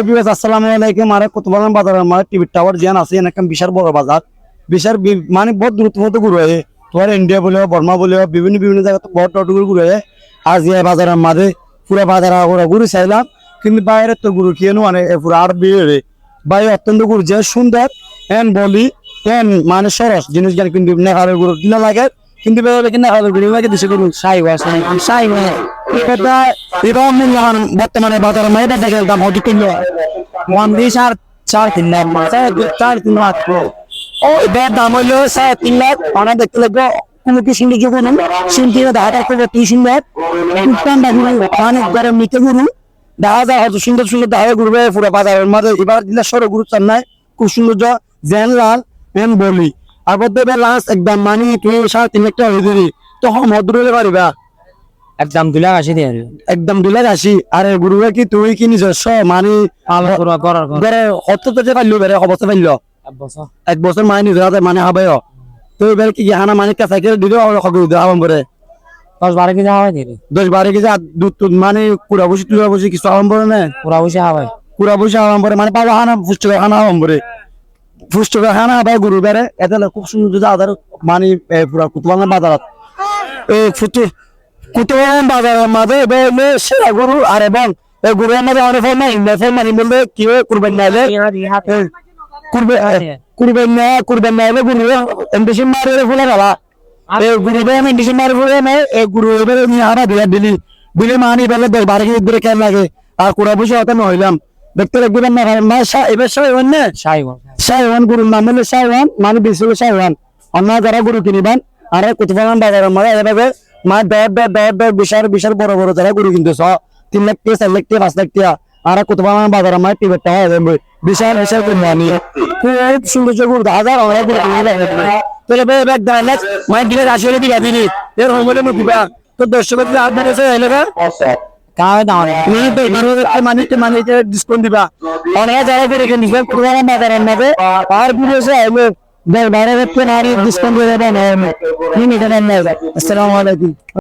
বিবেক আসসালামু আলাইকুম। আর কুতুবাগান বাজার আমার টিভি টাওয়ার জিয়ান আছে এখানে বিশাল বড় বাজার। বিশাল বি- মানে তো গুরু খেয়ে মানে বিয়ে বাইরে অত্যন্ত গুরু যে সুন্দর, এন বলি, এন মানে সরস, জিনিস গুরু লাগে। কিন্তু বেরোবে কিন্তু নেহারের গুরু লাগে দেশে গুরু সাই আছে সাই এটা এবার মূল্যবান বর্তমানে বাজারে মাইটা দেখে দাম হয়তো কিনলো ওয়ান দিয়ে চার চার তিন লাখ চার দু- চার তিন লাখ ও এবার দাম হইল সাড়ে তিন লাখ অনেক দেখতে লাগবে কোনো কি সুন্দর যোগ নেই শুনতে দেখা যাচ্ছে যে তুই সুন্দর অনেক বারে মিটে গুরু দেখা যায় হয়তো সুন্দর সুন্দর দেখা ঘুরবে পুরো বাজারের মাঝে এবার দিলে সরো গুরু চান নাই খুব সৌন্দর্য জেন লাল এন বলি একদম একদম দুই লাখ আশি দিয়ে একদম দুই লাখ আশি। আরে গুরুবে কি তুই কি নিজস্ব মানে করার করার বেড়ে হত তো যে পাইলো বেড়ে অবস্থা পাইলো? বছর। এক বছর মানে নিজের হাতে মানে হবে তো এবার কি হানা মানে দিলে দেওয়া দশ বারো কেজি হাওয়াই দিলি। দশ বারো কেজি দুধ টুধ মানে কুড়া বসি টুড়া বসি কিছু না? বসে হাওয়াই কুড়া বসি মানে পাবো হানা হানা ফুষ্ট হানা হবে গুরু বেড়ে। এতে খুব সুন্দর যদি আদার মানে এ, পুরা কুতুবাঙ্গা বাজারত। এই ফুটু কুতুবাঙ্গা বাজারের মাঝে এবার হলো সেরা গরু আর এবং এই গরুর মাঝে অনেক ফল নাই ফল মানে বললে কি হয় কুরবানি নাইলে কুরবে কুরবে না কুরবে না এলে গুরু এমডিসি মারে ফুলে গলা এ গুরু বে আমি এমডিসি মারে ফুলে না এ গুরু এবে নি আরা দিলা দিলি। দিলে মানি বেলে দশ বারো কেজি দূরে কেন লাগে? আর কুড়া বসে হতে হইলাম। দেখতে লাগবে না মা এবার সাইওয়ান না? সাই সাইওয়ান গুরুর নাম হলো সাইওয়ান মানে বিশুল সাইওয়ান। অন্য যারা গুরু কিনিবেন আরে কুতুবাগান বাজারের মারে এভাবে মা দর দর দর দর বিশাল বিশাল বড় বড় যারা গুরু কিনতেছ তিন লাখ টাকা চার লাখ টাকা পাঁচ লাখ টাকা আর কুতুবাগান বাজারের মারে টিবের টাকা হবে বিশাল বিশাল করে আনি খুব সুন্দর গুরু হাজার অনেক গুরু তাহলে বে ব্যাগ দাঁড়ায় না মায়ের দিলে রাশি হলে দিবা। দিলি এর হইলে মুখ দিবা। তো দর্শকের হাত ধরেছে এলাকা কাওয়াই দাও মানে তো মানে মানে ডিসকাউন্ট দিবা। অনেক জায়গায় করে রেখে নিবেন পুরোনো বাজারের নেবে আর ভিডিও সে আইবে বাইরে বাইরে ডিসকাউন্ট করে দেন নিন এটা নেন আসসালামু আলাইকুম।